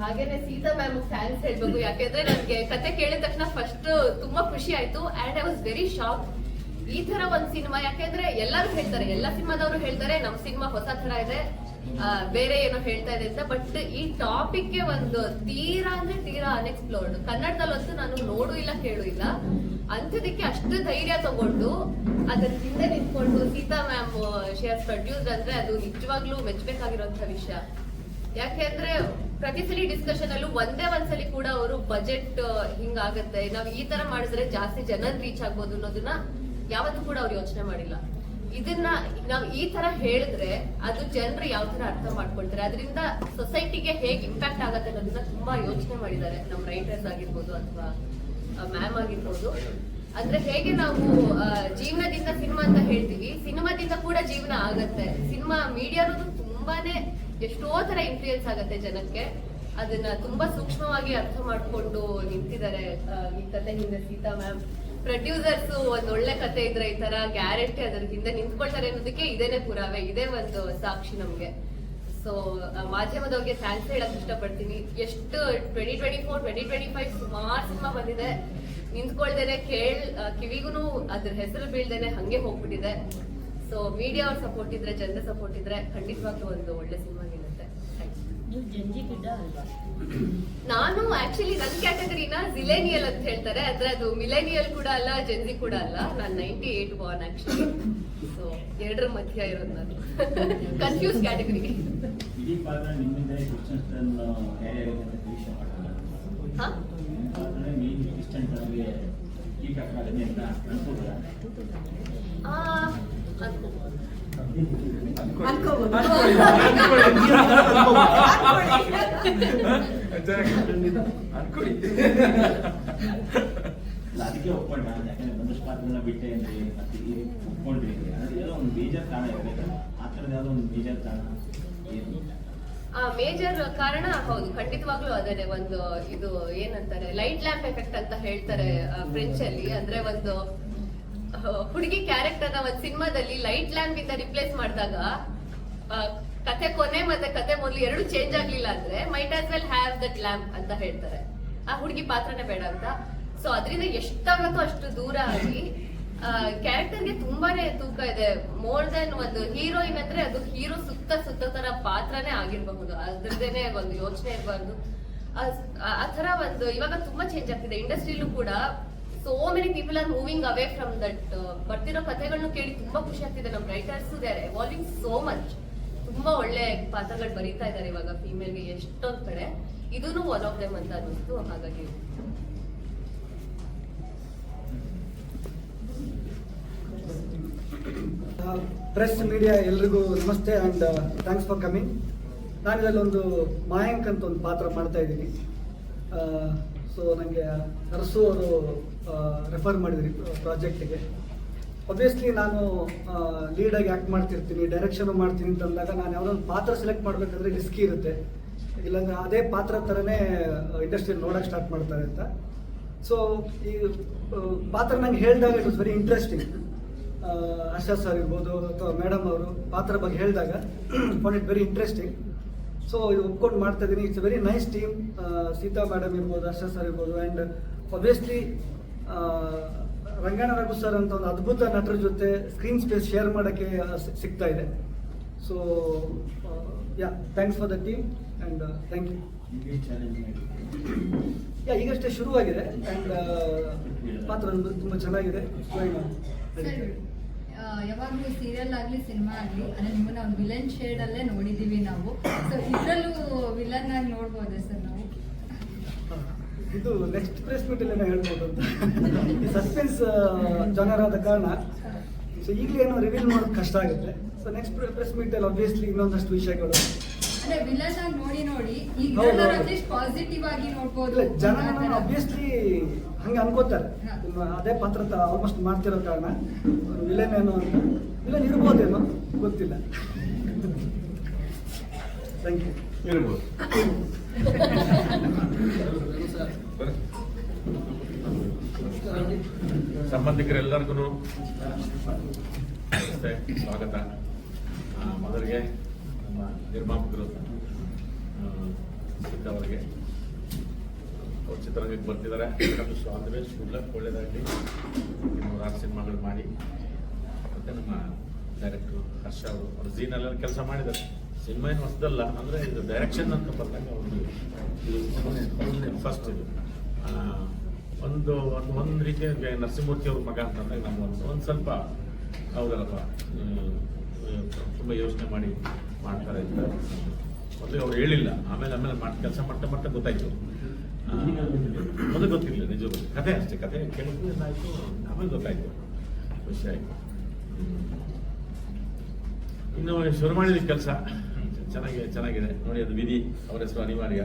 ಹಾಗೇನೆ ಸೀತಾ ಮ್ಯಾಮ್ ಥ್ಯಾಂಕ್ಸ್ ಹೇಳ್ಬೇಕು, ಯಾಕೆಂದ್ರೆ ನನ್ಗೆ ಕತೆ ಕೇಳಿದ ತಕ್ಷಣ ಫಸ್ಟ್ ತುಂಬಾ ಖುಷಿ ಆಯ್ತು and I was very shock ಈ ತರ ಒಂದ್ ಸಿನಿಮಾ, ಯಾಕೆಂದ್ರೆ ಎಲ್ಲರೂ ಹೇಳ್ತಾರೆ, ಎಲ್ಲಾ ಸಿನಿಮಾದವರು ಹೇಳ್ತಾರೆ, ನಮ್ ಸಿನಿಮಾ ಹೊಸ ತರ ಇದೆ ಬೇರೆ ಏನೋ ಹೇಳ್ತಾ ಇದೆ ಅಂತ ಬಟ್ ಈ ಟಾಪಿಕ್ಗೆ ಒಂದು ತೀರಾ ಅಂದ್ರೆ ತೀರಾ ಅನ್ಎಕ್ಸ್ಪ್ಲೋರ್ಡ್ ಕನ್ನಡದಲ್ಲಂತೂ ನಾನು ನೋಡು ಇಲ್ಲ, ಕೇಳು ಇಲ್ಲ. ಅಂಥದಕ್ಕೆ ಅಷ್ಟು ಧೈರ್ಯ ತಗೊಂಡು ಅದರ ಹಿಂದೆ ನಿಂತ್ಕೊಂಡು ಸೀತಾ ಮ್ಯಾಮ್ ಶೇರ್ಸ್ ಪ್ರೊಡ್ಯೂಸ್ ಅಂದ್ರೆ ಅದು ನಿಜವಾಗ್ಲೂ ಮೆಚ್ಚಬೇಕಾಗಿರುವಂತ ವಿಷಯ. ಯಾಕೆ ಅಂದ್ರೆ ಪ್ರತಿ ಸಲ ಡಿಸ್ಕಷನ್ ಅಲ್ಲೂ ಒಂದೇ ಒಂದ್ಸಲಿ ಕೂಡ ಅವರು ಬಜೆಟ್ ಹಿಂಗಾಗತ್ತೆ. ನಾವು ಈ ತರ ಮಾಡಿದ್ರೆ ಜಾಸ್ತಿ ಜನ ರೀಚ್ ಆಗ್ಬೋದು ಅನ್ನೋದನ್ನ ಯಾವತ್ತೂ ಕೂಡ ಅವ್ರು ಯೋಚನೆ ಮಾಡಿಲ್ಲ. ಇದನ್ನ ನಾವ್ ಈ ತರ ಹೇಳಿದ್ರೆ ಅದು ಜನರು ಯಾವ ತರ ಅರ್ಥ ಮಾಡ್ಕೊಳ್ತಾರೆ? ಅದರಿಂದ ಸೊಸೈಟಿಗೆ ಹೇಗ್ ಇಂಪ್ಯಾಕ್ಟ್ ಆಗತ್ತೆ ಅನ್ನೋದನ್ನ ತುಂಬಾ ಯೋಚನೆ ಮಾಡಿದ್ದಾರೆ. ನಮ್ಮ ರೈಟರ್ಸ್ ಆಗಿರ್ಬೋದು ಅಥವಾ ಮ್ಯಾಮ್ ಆಗಿರ್ಬೋದು. ಅಂದ್ರೆ ಹೇಗೆ ನಾವು ಜೀವನದಿಂದ ಸಿನಿಮಾ ಅಂತ ಹೇಳ್ತೀವಿ, ಸಿನಿಮಾದಿಂದ ಕೂಡ ಜೀವನ ಆಗತ್ತೆ. ಸಿನಿಮಾ ಮೀಡಿಯಾ ಅನ್ನೋದು ತುಂಬಾನೇ ಎಷ್ಟೋ ತರ ಇನ್ಫ್ಲೂಯೆನ್ಸ್ ಆಗತ್ತೆ ಜನಕ್ಕೆ. ಅದನ್ನ ತುಂಬಾ ಸೂಕ್ಷ್ಮವಾಗಿ ಅರ್ಥ ಮಾಡ್ಕೊಂಡು ನಿಂತಿದ್ದಾರೆ ಈ ಕತೆ ಹಿಂದೆ ಸೀತಾ ಮ್ಯಾಮ್ ಪ್ರೊಡ್ಯೂಸರ್ಸ್ ಒಂದ್ ಒಳ್ಳೆ ಕತೆ ಇದ್ರೆ ಈ ತರ ಗ್ಯಾರಂಟಿ ಅದ್ರ ಹಿಂದೆ ನಿಂತ್ಕೊಳ್ತಾರೆ ಅನ್ನೋದಕ್ಕೆ ಇದೇನೆ ಪುರಾವೆ, ಇದೇ ಒಂದು ಸಾಕ್ಷಿ ನಮ್ಗೆ. ಸೊ ಮಾಧ್ಯಮದವ್ರಿಗೆ ಥ್ಯಾಂಕ್ಸ್ ಹೇಳಕ್ ಇಷ್ಟಪಡ್ತೀನಿ. ಎಷ್ಟು twenty twenty four twenty twenty five ಸುಮಾರು ಸಿನಿಮಾ ಬಂದಿದೆ. ನಿಂತ್ಕೊಳ್ದೇನೆ ಕೇಳ್ ಕಿವಿಗೂ ಅದ್ರ ಹೆಸರು ಬೀಳ್ದೇನೆ ಹಂಗೆ ಹೋಗ್ಬಿಟ್ಟಿದೆ. ಸೊ ಮೀಡಿಯಾ ಅವ್ರ ಸಪೋರ್ಟ್ ಇದ್ರೆ ಜನರ ಸಪೋರ್ಟ್ ಇದ್ರೆ ಖಂಡಿತವಾಗ್ಲೂ ಒಂದು ಒಳ್ಳೆ ಸಿನಿಮಾ ನಿಲ್ಲುತ್ತೆ. ನಾನು ಆಕ್ಚುಲಿ ನನ್ನ ಕ್ಯಾಟಗರಿನ ಜಿಲೇನಿಯಲ್ ಅಂತ ಹೇಳ್ತಾರೆ. ಆದ್ರೆ ಅದು ಮಿಲೇನಿಯಲ್ ಕೂಡ ಅಲ್ಲ ಜೆನ್ಜಿ ಕೂಡ ಅಲ್ಲ. ನಾನು ninety eight born actually so ಎರಡರ ಮಧ್ಯ ಇರೋದು ನಾನು. ಕನ್ಫ್ಯೂಸ್ ಕ್ಯಾಟಗರಿ ಇಡೀ ಪಾತ್ರ ನಿಮ್ಮಿಂದ ಕ್ರಿಶ್ಚಿಯನ್ ಕ್ಯಾರಿ ಅಂತ ನಿರೀಕ್ಷೆ ಮಾಡ್ತಾರೆ ಪಾತ್ರ ಮೇನ್ ಕ್ರಿಶ್ಚಿಯನ್ ಅವರಿಗೆ ಈ ಪ್ರಕಾರ ಆಗುತ್ತೆ ಅಂತ ಅನ್ಕೋಬೋದಾ? ಅದಕ್ಕೆ ಒಪ್ಕೊಂಡ ಯಾಕಂದ್ರೆ ಒಂದಷ್ಟು ಪಾತ್ರಗಳನ್ನ ಬಿಟ್ಟೆ ಅಂದ್ರೆ ಮತ್ತೆ ಈ ಒಪ್ಕೊಂಡ್ರಿ ಏನೋ? ಒಂದು ಬೇಜಾರ್ ಕಾರಣ ಇರ್ಬೇಕು? ಆ ಥರದ ಯಾವ್ದೋ ಒಂದು ಬೇಜಾರ್ ಕಾರಣ. ಆ ಮೇಜರ್ ಕಾರಣ, ಹೌದು, ಖಂಡಿತವಾಗ್ಲೂ ಅದೇ ಒಂದು ಇದು ಏನಂತಾರೆ ಲೈಟ್ ಲ್ಯಾಂಪ್ ಎಫೆಕ್ಟ್ ಅಂತ ಹೇಳ್ತಾರೆ ಫ್ರೆಂಚ್ ಅಲ್ಲಿ. ಅಂದ್ರೆ ಒಂದು ಹುಡುಗಿ ಕ್ಯಾರೆಕ್ಟರ್ನ ಒಂದ್ ಸಿನಿಮಾದಲ್ಲಿ ಲೈಟ್ ಲ್ಯಾಂಪ್ ಇಂದ ರಿಪ್ಲೇಸ್ ಮಾಡಿದಾಗ ಕತೆ ಕೊನೆ ಮತ್ತೆ ಕತೆ ಮೊದಲು ಎರಡು ಚೇಂಜ್ ಆಗ್ಲಿಲ್ಲ ಅಂದ್ರೆ might as well have that lamp ಅಂತ ಹೇಳ್ತಾರೆ. ಆ ಹುಡುಗಿ ಪಾತ್ರನೇ ಬೇಡ ಅಂತ. ಸೊ ಅದರಿಂದ ಎಷ್ಟಾಗತ್ತೋ ಅಷ್ಟು ದೂರ ಆಗಿ ಕ್ಯಾರೆಕ್ಟರ್ಗೆ ತುಂಬಾನೇ ತೂಕ ಇದೆ. ಮೋರ್ ದೆನ್ ಒಂದು ಹೀರೋಯಿನ್ ಅಂದ್ರೆ ಅದು ಹೀರೋ ಸುತ್ತ ಸುತ್ತ ತರ ಪಾತ್ರನೇ ಆಗಿರಬಹುದು. ಅದ್ರದ್ದೇನೆ ಒಂದು ಯೋಚನೆ ಇರಬಾರ್ದು. ಆ ತರ ಒಂದು ಇವಾಗ ತುಂಬಾ ಚೇಂಜ್ ಆಗ್ತಿದೆ. ಇಂಡಸ್ಟ್ರಿಲೂ ಕೂಡ so many people are moving away from that ಬರ್ತಿರೋ ಕಥೆಗಳನ್ನು ಕೇಳಿ ತುಂಬಾ ಖುಷಿ ಆಗ್ತಿದೆ. ನಮ್ಮ writers are evolving so much ತುಂಬಾ ಒಳ್ಳೆ ಪಾತ್ರಗಳು ಬರೀತಾ ಇದ್ದಾರೆ ಇವಾಗ ಫೀಮೇಲ್ಗೆ ಎಷ್ಟೊಂದ್ ಕಡೆ. ಇದೂ ಒನ್ ಆಫ್ ದೆಮ್ ಅಂತ ಅನ್ನಿಸ್ತು. ಹಾಗಾಗಿ ಪ್ರೆಸ್ ಮೀಡಿಯಾ ಎಲ್ರಿಗೂ ನಮಸ್ತೆ ಆ್ಯಂಡ್ ಥ್ಯಾಂಕ್ಸ್ ಫಾರ್ ಕಮಿಂಗ್ ನಾನು ಇದರಲ್ಲಿ ಒಂದು ಮಾಯಾಂಕ್ ಅಂತ ಒಂದು ಪಾತ್ರ ಮಾಡ್ತಾ ಇದ್ದೀನಿ. ಸೊ ನನಗೆ ಅರಸು ಅವರು ರೆಫರ್ ಮಾಡಿದ್ರಿ ಪ್ರಾಜೆಕ್ಟಿಗೆ ಒಬ್ವಿಯಸ್ಲಿ ನಾನು ಲೀಡಾಗಿ ಆ್ಯಕ್ಟ್ ಮಾಡ್ತಿರ್ತೀನಿ ಡೈರೆಕ್ಷನ್ ಮಾಡ್ತೀನಿ ಅಂತಂದಾಗ ನಾನು ಯಾವುದೋ ಒಂದು ಪಾತ್ರ ಸೆಲೆಕ್ಟ್ ಮಾಡಬೇಕಂದ್ರೆ ರಿಸ್ಕಿ ಇರುತ್ತೆ. ಇಲ್ಲಾಂದ್ರೆ ಅದೇ ಪಾತ್ರ ಥರನೇ ಇಂಡಸ್ಟ್ರಿಯಲ್ಲಿ ನೋಡೋಕೆ ಸ್ಟಾರ್ಟ್ ಮಾಡ್ತಾರೆ ಅಂತ. ಸೊ ಈ ಪಾತ್ರ ನಂಗೆ ಹೇಳಿದಾಗ it was very interesting Harsha sir ಇರ್ಬೋದು ಅಥವಾ ಮೇಡಮ್ ಅವರು ಪಾತ್ರ ಬಗ್ಗೆ ಹೇಳಿದಾಗ found it very interesting so ಇದು ಒಪ್ಕೊಂಡು ಮಾಡ್ತಾ ಇದ್ದೀನಿ. It's very nice team Seetha madam ಇರ್ಬೋದು ಹರ್ಷ ಸರ್ ಇರ್ಬೋದು and obviously Rangayana Raghu sir ಅಂತ ಒಂದು ಅದ್ಭುತ ನಟರ ಜೊತೆ ಸ್ಕ್ರೀನ್ ಸ್ಪೇಸ್ ಶೇರ್ ಮಾಡೋಕ್ಕೆ ಸಿಗ್ತಾ ಇದೆ. So yeah thanks for the team and thank you yeah ಈಗಷ್ಟೇ ಶುರುವಾಗಿದೆ ಆ್ಯಂಡ್ ಪಾತ್ರ ತುಂಬ ಚೆನ್ನಾಗಿದೆ. ಯಾವಾಗಲೂ ಸೀರಿಯಲ್ ಆಗಲಿ ಸಿನಿಮಾ ಆಗಲಿ ಅಂದ್ರೆ ನಿಮ್ಮನ್ನ ಒಂದು ವಿಲನ್ ಶೇಡ್ ಅಲ್ಲೇ ನೋಡಿದೀವಿ ನಾವು. ಸೊ ಇದ್ರಲ್ಲೂ ವಿಲನ್ ಆಗಿ ನೋಡ್ಬೋದೇ ಸರ್ ನಾವು? ಇದು ನೆಕ್ಸ್ಟ್ ಪ್ರೆಸ್ ಮೀಟಲ್ಲಿ ಹೇಳ್ಬೋದು ಅಂತ. ಸಸ್ಪೆನ್ಸ್ ಜನರ್ ಆದ ಕಾರಣ. ಸೊ ಈಗಲೇ ಏನೋ ರಿವೀಲ್ ಮಾಡೋದು ಕಷ್ಟ ಆಗುತ್ತೆ. ಸೊ ನೆಕ್ಸ್ಟ್ ಪ್ರೆಸ್ ಮೀಟಲ್ಲಿ ಆಬ್ವಿಯಸ್ಲಿ ಇನ್ನೊಂದಷ್ಟು ವಿಷಯಗಳು. ಅಂದ್ರೆ ವಿಲನ್ ಆಗಿ ನೋಡಿ ನೋಡಿ ಈಗ ಪಾಸಿಟಿವ್ ಆಗಿ ನೋಡ್ಬೋದು. ಜನ ಅಬ್ವಿಯಸ್ಲಿ ಹಂಗೆ ಅನ್ಕೋತಾರೆ. ಅದೇ ಪಾತ್ರ ಆಲ್ಮೋಸ್ಟ್ ಮಾಡ್ತಿರೋ ಕಾರಣ ವಿಲನ್ ಏನೋ ಅಂತ. ವಿಲನ್ ಇರ್ಬೋದೇನೋ, ಗೊತ್ತಿಲ್ಲ. ಥ್ಯಾಂಕ್ ಯು ಇರ್ಬೋದು. ಸಂಬಂಧಿಕರೆಲ್ಲರಿಗೂ ಸ್ವಾಗತ. ಮೊದಲಿಗೆ ನಮ್ಮ ನಿರ್ಮಾಪಕರು ಅವರಿಗೆ. ಅವ್ರು ಚಿತ್ರರಂಗಕ್ಕೆ ಬರ್ತಿದ್ದಾರೆ. All the best good luck ಒಳ್ಳೇದಾಗಲಿ ನೂರಾರು ಸಿನಿಮಾಗಳು ಮಾಡಿ. ಮತ್ತು ನಮ್ಮ ಡೈರೆಕ್ಟ್ರು ಹರ್ಷ ಅವರು, ಅವ್ರ ಜೀನಲ್ಲೆಲ್ಲ ಕೆಲಸ ಮಾಡಿದ್ದಾರೆ. ಸಿನಿಮಾ ಏನು ಹೊಸದಲ್ಲ. ಅಂದರೆ ಇದು ಡೈರೆಕ್ಷನ್ ಅಂತ ಬಂದಾಗ ಅವರು ಇದು ಫಸ್ಟ್ ಇದು. ಒಂದು ಒಂದು ಒಂದು ರೀತಿಯ ನರಸಿಂಹಮೂರ್ತಿ ಅವ್ರ ಮಗ ಅಂತಂದಾಗ ನಮ್ಮ ಒಂದು ಒಂದು ಸ್ವಲ್ಪ ಹೌದಲ್ಲಪ್ಪ ತುಂಬ ಯೋಚನೆ ಮಾಡಿ ಮಾಡ್ತಾರೆ ಅಂತ. ಮೊದಲು ಅವ್ರು ಹೇಳಿಲ್ಲ. ಆಮೇಲೆ ಆಮೇಲೆ ಮಾಡಿ, ಕೆಲಸ ಮಾಡ್ತಾ ಮಾಡ್ತಾ ಗೊತ್ತಾಯ್ತು. ಮೊದಲು ಗೊತ್ತಿರಲಿಲ್ಲ ನಿಜ ಕಥೆ ಅಷ್ಟೇ ಕಥೆ ಕೆಲವು ಆಯಿತು ಆಮೇಲೆ ಗೊತ್ತಾಯ್ತು ಖುಷಿ ಆಯಿತು ಇನ್ನು ಶುರು ಮಾಡಿದ ಕೆಲಸ ಚೆನ್ನಾಗಿ ಚೆನ್ನಾಗಿದೆ ನೋಡಿ ಅದು ವಿಧಿ ಅವರ ಹೆಸರು ಅನಿವಾರ್ಯ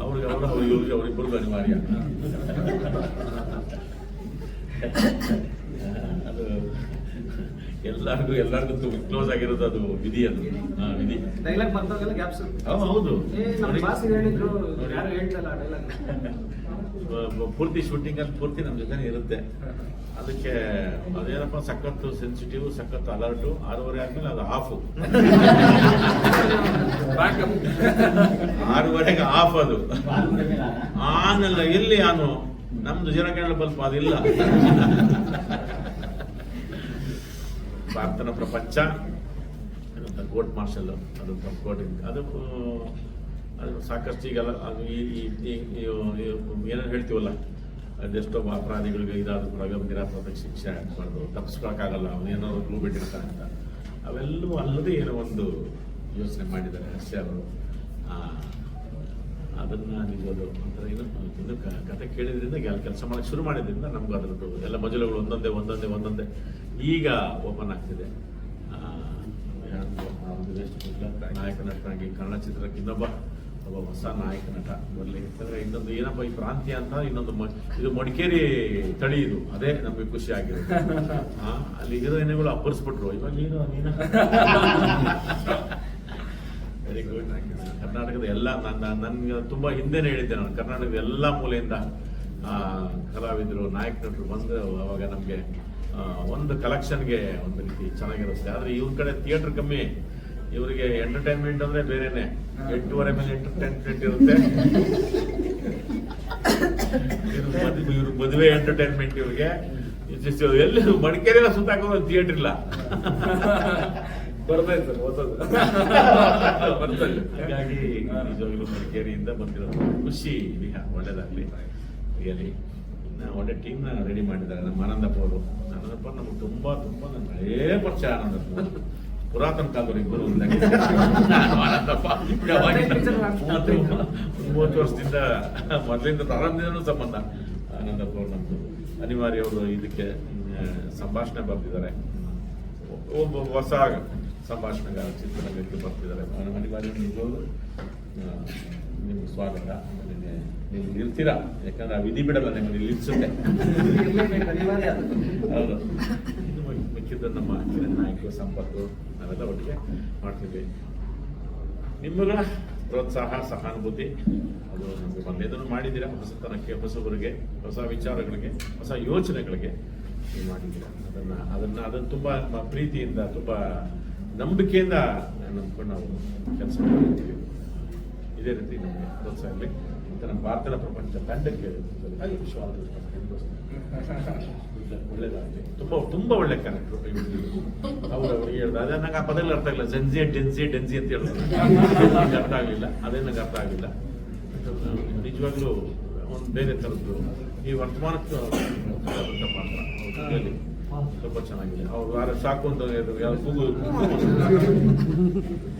ಅವ್ರಿಗೆ ಅವರು ಅವ್ರಿಗೆ ಅವರಿಬ್ಬರಿಗೂ ಅನಿವಾರ್ಯ ಎಲ್ಲರಿಗೂ ಎಲ್ಲರಿಗೂ ಕ್ಲೋಸ್ ಆಗಿರೋದು ಅದು ವಿಧಿ ಅದು. ವಿಧಿ. ಡೈಲಾಗ್ ಬಂದಾಗೆಲ್ಲ ಗ್ಯಾಪ್ಸ್ ಹೌದು, ಹೌದು. ನಮ್ಮ ಬಾಸ್ ಹೇಳಿದ್ರು ಯಾರು ಹೇಳ್ತಲ್ಲ ಡೈಲಾಗ್ ಬ- ಬ- ಪೂರ್ತಿ ಶೂಟಿಂಗ್ ಅಲ್ಲಿ ಪೂರ್ತಿ ನಮ್ಮ ಜೊತೆ ಇರುತ್ತೆ. ಅದಕ್ಕೆ ಅದೇನಪ್ಪ ಸಖತ್ತು ಸೆನ್ಸಿಟಿವ್ ಸಖತ್ತು ಅಲರ್ಟು ಆರೂವರೆ ಆದ್ಮೇಲೆ ಅದು ಆಫ್ ಆರೂವರೆಗೆ ಆಫ್ ಅದು. ಆನಲ್ಲ ಎಲ್ಲಿ ಆನು? ನಮ್ದು ಜನ ಕ್ಯಾಂಡಲ್ ಬಲ್ಪ್ ಅದಿಲ್ಲ. ಭಾರತನ ಪ್ರಪಂಚ ಕೋರ್ಟ್ ಮಾರ್ಷಲ್, ಅದು ಕೋರ್ಟ್ ಅದು ಅದು ಸಾಕಷ್ಟು ಈಗೆಲ್ಲ, ಅದು ಈ ಏನೇನು ಹೇಳ್ತೀವಲ್ಲ ಅದೆಷ್ಟೋ ಅಪರಾಧಿಗಳಿಗೆ ಇದಾದ ಕೂಡ ನಿರಾತ್ಮಕ ಶಿಕ್ಷೆ ಆಗ್ಬಾರ್ದು ತಪ್ಪಿಸ್ಕೊಳಕ್ಕಾಗಲ್ಲ ಅವನೇನಾದ್ರು ಕ್ಲೂ ಬಿಟ್ಟಿರ್ತಾನೆ ಅಂತ. ಅವೆಲ್ಲವೂ ಅಲ್ಲದೆ ಏನೋ ಒಂದು ಯೋಚನೆ ಮಾಡಿದ್ದಾರೆ, ಅಷ್ಟೇ ಅವರು. ಅದನ್ನ ನಿಜವಾದ ಒಂಥರ ಏನು ಕತೆ ಕೇಳಿದ್ರಿಂದ ಕೆಲಸ ಮಾಡೋಕ್ಕೆ ಶುರು ಮಾಡಿದ್ರಿಂದ ನಮ್ಗೆ ಅದ್ರದ್ದು ಎಲ್ಲ ಮಜಲುಗಳು ಒಂದೊಂದೇ ಒಂದೊಂದೇ ಒಂದೊಂದೇ ಈಗ ಓಪನ್ ಆಗ್ತಿದೆ. ನಾಯಕ ನಟನಾಗಿ ಕನ್ನಡ ಚಿತ್ರಕ್ಕೆ ಇನ್ನೊಬ್ಬ, ಒಬ್ಬ ಹೊಸ ನಾಯಕ ನಟ ಬರಲಿ. ಯಾಕಂದ್ರೆ ಇನ್ನೊಂದು ಏನಪ್ಪ ಈ ಪ್ರಾಂತ್ಯ ಅಂತ ಇನ್ನೊಂದು ಇದು ಮಡಿಕೇರಿ ತಳಿ ಇದು. ಅದೇ ನಮಗೆ ಖುಷಿ ಆಗಿದೆ ಅಲ್ಲಿ ಅಲ್ಲಿ ಹೀರೋಯಿನ್ಗಳು ಅಬ್ಬರಿಸ್ಬಿಟ್ರು. ಇವಾಗ ನೀನು ನೀನು? ವೆರಿ ಗುಡ್ ಕರ್ನಾಟಕದ ಎಲ್ಲ ನನ್ನ ನನ್ಗೆ ತುಂಬ ಹಿಂದೆನೇ ಹೇಳಿದ್ದೆ ನಾನು. ಕರ್ನಾಟಕದ ಎಲ್ಲ ಮೂಲೆಯಿಂದ ಕಲಾವಿದರು ನಾಯಕ ನಟರು ಬಂದು ಅವಾಗ ನಮಗೆ ಒಂದು ಕಲೆಕ್ಷನ್ಗೆ ಒಂದು ರೀತಿ ಚೆನ್ನಾಗಿರುತ್ತೆ. ಆದರೆ ಇವ್ರ ಕಡೆ ಥಿಯೇಟರ್ ಕಮ್ಮಿ. ಇವರಿಗೆ ಎಂಟರ್ಟೈನ್ಮೆಂಟ್ ಅಂದರೆ ಬೇರೆನೆ. ಎಂಟೂವರೆ ಮೇಲೆ ಎಂಟರ್ಟೈನ್ಮೆಂಟ್ ಇರುತ್ತೆ. ಇವ್ರ ಮದುವೆ ಎಂಟರ್ಟೈನ್ಮೆಂಟ್ ಇವ್ರಿಗೆ. ಎಲ್ಲಿ ಮಡಿಕೇರಿ ಸುತ್ತಾಕೋದು ಥಿಯೇಟರ್ ಇಲ್ಲ. ಬರ್ತಾ ಓದೋದು ಬರ್ತದೆ ಹಾಗಾಗಿ ನಿಜವಾಗ್ಲೂ ಮಡಿಕೇರಿಯಿಂದ ಬಂದಿರೋದು ಖುಷಿ ವಿಹ ಒಳ್ಳೇದಾಗ್ಲಿ. ರಿಯಲಿ ಇನ್ನ ಒಳ್ಳೆ ಟೀಮ್ನ ರೆಡಿ ಮಾಡಿದ್ದಾರೆ. ನಮ್ಮ ಆನಂದಪ್ಪ ಅವರು. ಆನಂದಪ್ಪ ನಮ್ಗೆ ತುಂಬಾ ತುಂಬಾ ನನ್ನ ಹಳೇ ಪರಿಚಯ ಆನಂದಪ್ಪ ಪುರಾತನ ಕಾಲದವ್ರು ಇಬ್ಬರು ಆನಂದಪ್ಪ. ಮೂವತ್ತು ವರ್ಷದಿಂದ ಮೊದಲಿಂದ ಪ್ರಾರಂಭದಿಂದನೂ ಸಂಬಂಧ ಆನಂದಪ್ಪ ಅವ್ರು ನಮ್ದು. ಅನಿವಾರ್ಯ ಅವರು ಇದಕ್ಕೆ ಸಂಭಾಷಣೆ ಬರ್ತಿದ್ದಾರೆ. ಒಬ್ಬ ಹೊಸ ಸಂಭಾಷಣೆಗಾರ ಚಿತ್ರರಂಗಕ್ಕೆ ಬರ್ತಿದ್ದಾರೆ. ನಾನು ನಿಜವಾಗ್ಲೂ ಆ, ನಿಮ್ಗೆ ಸ್ವಾಗತ. ಆಮೇಲೆ ನೀವು ನಿಲ್ತೀರಾ? ಯಾಕಂದ್ರೆ ಆ ವಿಧಿ ಬಿಡಲ್ಲ ನಿಮ್ಮನ್ನು ನಿಲ್ಲಿಸುತ್ತೆ. ಹೌದು. ಮಿಕ್ಕಿದ್ದು ನಮ್ಮ ಕಿರಣ್ ನಾಯಕರು ಸಂಪತ್ತು ನಾವೆಲ್ಲ ಒಟ್ಟಿಗೆ ಮಾಡ್ತೀವಿ. ನಿಮ್ಮಗಳ ಪ್ರೋತ್ಸಾಹ ಸಹಾನುಭೂತಿ ಅದು ನಮಗೆ ಒಂದೇದನ್ನು ಮಾಡಿದ್ದೀರಾ? ಹೊಸತನಕ್ಕೆ ಹೊಸಬರಿಗೆ ಹೊಸ ವಿಚಾರಗಳಿಗೆ ಹೊಸ ಯೋಚನೆಗಳಿಗೆ ಮಾಡಿದ್ದೀರಾ? ಅದನ್ನ ಅದನ್ನ ಅದನ್ನು ತುಂಬಾ ಪ್ರೀತಿಯಿಂದ ತುಂಬಾ ನಂಬಿಕೆಯಿಂದ ನಂಬ್ಕೊಂಡು ನಾವು ಕೆಲಸ ಮಾಡ್ತೀವಿ ಇದೇ ರೀತಿ ನಮಗೆ ಪ್ರೋತ್ಸಾಹ ಇರಲಿ. ಮತ್ತು ನಮ್ಮ ಭಾರತದ ಪ್ರಪಂಚ ತಂಡಕ್ಕೆ ವಿಶ್ವಾಸ ಒಳ್ಳೇದಾಗಲಿ. ತುಂಬ ತುಂಬ ಒಳ್ಳೆ ಕ್ಯಾರೆಕ್ಟರ್ ಅವ್ರು ಅವ್ರಿಗೆ ಹೇಳ್ದ, ಅದೇ ನಂಗೆ ಆ ಪದಗಳು ಅರ್ಥ ಆಗಿಲ್ಲ ಜೆನ್ಸಿ ಡೆನ್ಸಿ ಡೆನ್ಸಿ ಅಂತ ಹೇಳಿದ್ರು ಅರ್ಥ ಆಗಲಿಲ್ಲ. ಅದೇ ನಂಗೆ ಅರ್ಥ ಆಗಲಿಲ್ಲ. ನಿಜವಾಗ್ಲೂ ಒಂದು ಬೇರೆ ಥರದ್ದು ಈ ವರ್ತಮಾನಕ್ಕೆ ಕಥೆಯಲ್ಲಿ ತುಂಬ ಚೆನ್ನಾಗಿದೆ. ಅವ್ರು ಯಾರ ಸಾಕು ಅಂತ ಹೇಳಿದ್ರು. ಯಾರು ಕೂಗು?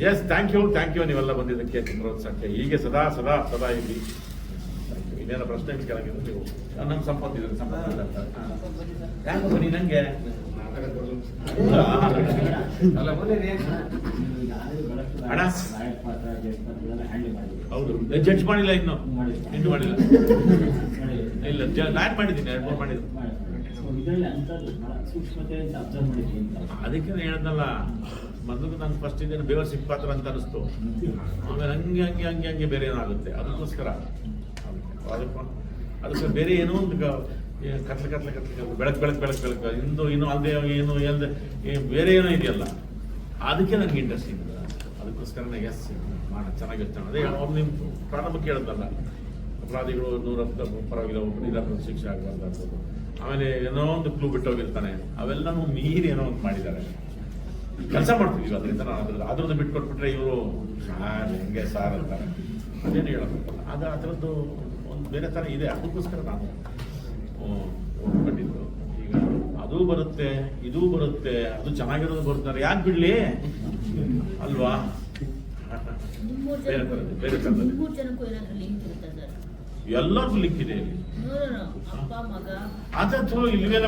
Yes thank you thank you ನೀವೆಲ್ಲ ಬಂದಿದ್ದಕ್ಕೆ ಪ್ರೋತ್ಸಾಹಕ್ಕೆ ಹೀಗೆ ಸದಾ ಸದಾ ಸದಾ ಇಲ್ಲಿ ಇನ್ನೇನೋ ಪ್ರಶ್ನೆ ಕೇಳಾಗಿದ್ರೆ ನೀವು. ನಮ್ಮ ಸಂಪತ್ತು ಇದೆ ಸಂಪತ್ತು ಇದೆ ಅಂತ. ಯಾಕೆ ಬನ್ನಿ ನಂಗೆ? ಅಲ್ಲ ಅಣ್ಣ. ನಾಯಕ ಪಾತ್ರ ಜಡ್ ಪಾತ್ರ ಇದೆಲ್ಲ ಹ್ಯಾಂಡಲ್ ಮಾಡಿದ್ರು ಹೌದು ಜಡ್ಜ್ ಮಾಡಿಲ್ಲ ಇನ್ನು. ಮಾಡಿಲ್ಲ. ಇನ್ನು ಮಾಡಿಲ್ಲ. ಇಲ್ಲ ಜ- ನಾನು ಮಾಡಿದ್ದೀನಿ ಎರಡು ಮೂರು ಇದರಲ್ಲಿ ಅಂತ ಅಂತ ಮಾಡಿದ್ವಿ ಅದಕ್ಕೆ ನಾನು ಹೇಳ್ದಲ್ಲ, ಮೊದಲು ನಾನು ಫಸ್ಟ್ ಇದನ್ನು ಬೇವರ್ ಪಾತ್ರ ಅಂತ ಅನಿಸ್ತು ಆಮೇಲೆ ಹಂಗೆ ಹಂಗೆ ಹಂಗೆ ಹಂಗೆ ಬೇರೆ ಏನಾಗುತ್ತೆ? ಅದಕ್ಕೋಸ್ಕರ. ಅದಕ್ಕೆ ಅದಕ್ಕೆ ಬೇರೆ ಏನೋ ಒಂದು ಕತ್ಲೆ ಕತ್ಲೆ ಕತ್ಲೆ ಕತ್ಲೆ, ಬೆಳಕು ಬೆಳಕು ಬೆಳಕು ಬೆಳಕು, ಇಂದು, ಇನ್ನು ಅಲ್ಲದೆ ಏನು ಬೇರೆ ಏನೋ ಇದೆಯಲ್ಲ? ಅದಕ್ಕೆ ನನಗೆ ಇಂಟ್ರೆಸ್ಟ್ ಇದೆ ಅದಕ್ಕೋಸ್ಕರನೇ ಎಸ್ ಮಾಡ ಚೆನ್ನಾಗಿರ್ತಾನೆ ಅದೇ, ಅವ್ರು ನಿಮ್ಮ ಪ್ರಾರಂಭಕ್ಕೆ ಕೇಳಿದ್ನಲ್ಲ ಅಪರಾಧಿಗಳು ನೂರ ಪರವಾಗಿಲ್ಲ, ಒಬ್ಬರು ನಿರಾತ್ಮಕ ಶಿಕ್ಷೆ ಆಗಬಾರ್ದು ಆಮೇಲೆ ಏನೋ ಒಂದು ಕ್ಲೂ ಬಿಟ್ಟೋಗಿರ್ತಾನೆ. ಅವೆಲ್ಲನೂ ಮೀರಿ ಏನೋ ಒಂದು ಮಾಡಿದ್ದಾರೆ. ಕೆಲಸ ಮಾಡ್ತಿದ್ವಿ ಅದರಿಂದ ನಾನು ಅದ್ರದ್ದು ಅದ್ರದ್ದು ಬಿಟ್ಕೊಟ್ಬಿಟ್ರೆ ಇವರು ಸಾರ್ ಹೆಂಗೆ ಸಾರ್ ಅಂತಾರೆ ಅದೇನು ಹೇಳೋದು ಅದು ಅದರದ್ದು ಒಂದು ಬೇರೆ ಥರ ಇದೆ. ಅದಕ್ಕೋಸ್ಕರ ನಾನು ಒಪ್ಕೊಂಡಿದ್ದು. ಈಗ ಅದು ಬರುತ್ತೆ ಇದು ಬರುತ್ತೆ ಅದು ಚೆನ್ನಾಗಿರೋದು ಬರ್ತಾರೆ ಯಾಕೆ ಬಿಡ್ಲಿ? ಅಲ್ವಾ? ಬೇರೆ ಥರದ್ದು ಬೇರೆ ಥರದ್ದು ಮೂರು ಲಿಂಕಿದೆ ಇಲ್ಲಿ ಅದಂತೂ ಇಲ್ವೆಲ್ಲ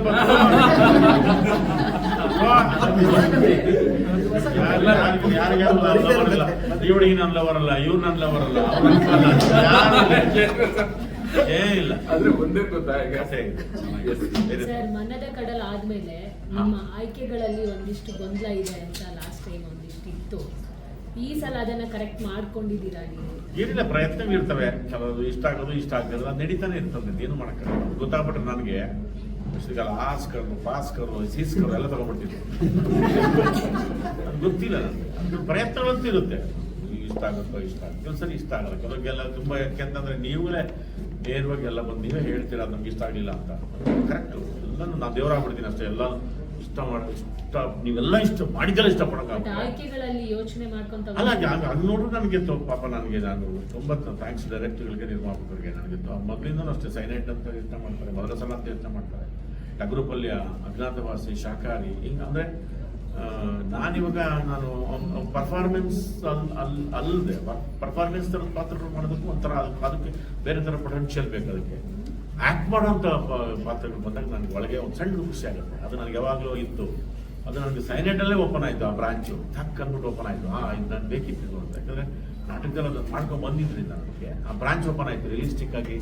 ಇವಳಿಗೆ ನನ್ನ ಲವರಲ್ಲ ಇವ್ರು ನನ್ನ ಲವರಲ್ಲ ಏ ಇಲ್ಲ. ಆದ್ರೆ ಒಂದೇ ಗೊತ್ತಾ ಈಗ? ಸರ್ ಮನದ ಕಡಲ ಆದ್ಮೇಲೆ ನಿಮ್ಮ ಆಯ್ಕೆಗಳಲ್ಲಿ ಒಂದಿಷ್ಟು ಗೊಂದಲ ಇದೆ ಅಂತ ಲಾಸ್ಟ್ ಟೈಮ್ ಒಂದಿಷ್ಟು ಇತ್ತು. ಈ ಸಲ ಅದನ್ನ ಕರೆಕ್ಟ್ ಮಾಡ್ಕೊಂಡಿದ್ದೀರಾ ಏನಿಲ್ಲ ಪ್ರಯತ್ನ ಇರ್ತವೆ. ಕೆಲವು ಇಷ್ಟ ಆಗೋದು, ಇಷ್ಟ ಆಗ್ತದೆ ನಡೀತಾನೆ ಇರ್ತದೆ. ಏನು ಮಾಡೋಕ್ಕಾಗಲ್ಲ ಗೊತ್ತಾಗ್ಬಿಟ್ರೆ ನನಗೆ ಆಸ್ಕರು ಆಸ್ ಪಾಸ್ಕರು ಪಾಸ್ ಕರ್ದು ಸೀಸ್ ಕರ್ದು ಎಲ್ಲ ತಗೊಂಡ್ಬಿಡ್ತಿದ್ದೆ ಗೊತ್ತಿಲ್ಲ ನನಗೆ. ಪ್ರಯತ್ನ ಪ್ರಯತ್ನಗಳಂತೂ ಇರುತ್ತೆ. ಇಷ್ಟ ಆಗುತ್ತೋ, ಇಷ್ಟ ಆಗುತ್ತೆ ಕೆಲವು ಸರಿ ಇಷ್ಟ ಆಗಲ್ಲ. ಕೆಲವೆಲ್ಲ ತುಂಬ ಯಾಕೆಂತಂದ್ರೆ ನೀವೇ ನೇರವಾಗಿ ಎಲ್ಲ ಬಂದು ನೀವೇ ಹೇಳ್ತೀರಾ, ನಮ್ಗೆ ಇಷ್ಟ ಆಗಲಿಲ್ಲ ಅಂತ. ಕರೆಕ್ಟು ಎಲ್ಲನೂ ನಾನು ದೇವರಾಗ್ಬಿಡ್ತೀನಿ ಅಷ್ಟೇ. ಎಲ್ಲ ಇಷ್ಟ ಮಾಡೋದು ಇಷ್ಟ ನೀವೆಲ್ಲ ಇಷ್ಟ ಮಾಡಿದ್ರೆ ಇಷ್ಟ ಇಷ್ಟಪಡೋಕ್ಕಾಗ ಆಯ್ಕೆಗಳಲ್ಲಿ ಯೋಚನೆ ಮಾಡ್ಕೊಂತ ಅಲ್ಲ ಅದು ನೋಡಿದ್ರೆ ನನಗೆ ಪಾಪ ನನಗೆ ನಾನು ತೊಂಬತ್ತು ಥ್ಯಾಂಕ್ಸ್ ಡೈರೆಕ್ಟ್ಗಳಿಗೆ ನಿರ್ಮಾಪಕರಿಗೆ ನನಗೆ ಮೊದಲಿಂದನೂ ಅಷ್ಟೇ ಸೈಲೆಂಟ್ ಅಂತ ಇಷ್ಟ ಮಾಡ್ತಾರೆ ಮೊದಲ ಸಲ ಅಂತ ಮಾಡ್ತಾರೆ. ಟಗರುಪಲ್ಯ ಅಜ್ಞಾತವಾಸಿ ಶಾಖಾರಿ ಹಿಂಗೆ ಅಂದ್ರೆ ನಾನಿವಾಗ ನಾನು ಪರ್ಫಾರ್ಮೆನ್ಸ್ ಅಲ್ ಅಲ್ ಅಲ್ಲದೆ ಪರ್ಫಾರ್ಮೆನ್ಸ್ ಥರದ ಪಾತ್ರಗಳು ಮಾಡೋದಕ್ಕೂ ಒಂಥರ ಅದಕ್ಕೆ ಬೇರೆ ಥರ ಪೊಟೆನ್ಷಿಯಲ್ ಬೇಕು ಅದಕ್ಕೆ. ಆ್ಯಕ್ಟ್ ಮಾಡೋಂಥ ಪಾತ್ರಗಳು ಬಂದಾಗ ನನಗೆ ಒಳಗೆ ಒಂದು ಸಣ್ಣ ಖುಷಿ ಆಗುತ್ತೆ. ಅದು ನನಗೆ ಯಾವಾಗಲೂ ಇತ್ತು. ಅದು ನನಗೆ ಸೈಲೆಂಟಲ್ಲೇ ಓಪನ್ ಆಯಿತು ಆ ಬ್ರಾಂಚು ಥಕ್ ಅಂದ್ಬಿಟ್ಟು ಓಪನ್ ಆಯಿತು. ಹಾಂ ಇದು ನಾನು ಬೇಕಿತ್ತು ಅಂತ. ಯಾಕಂದರೆ ನಾಟಕದಲ್ಲಿ ಅದನ್ನು ಮಾಡ್ಕೊಂಡು ಬಂದಿದ್ರಿಂದ ನನಗೆ. ಆ ಬ್ರಾಂಚ್ ಓಪನ್ ಆಯಿತು ರಿಯಲಿಸ್ಟಿಕ್ ಆಗಿ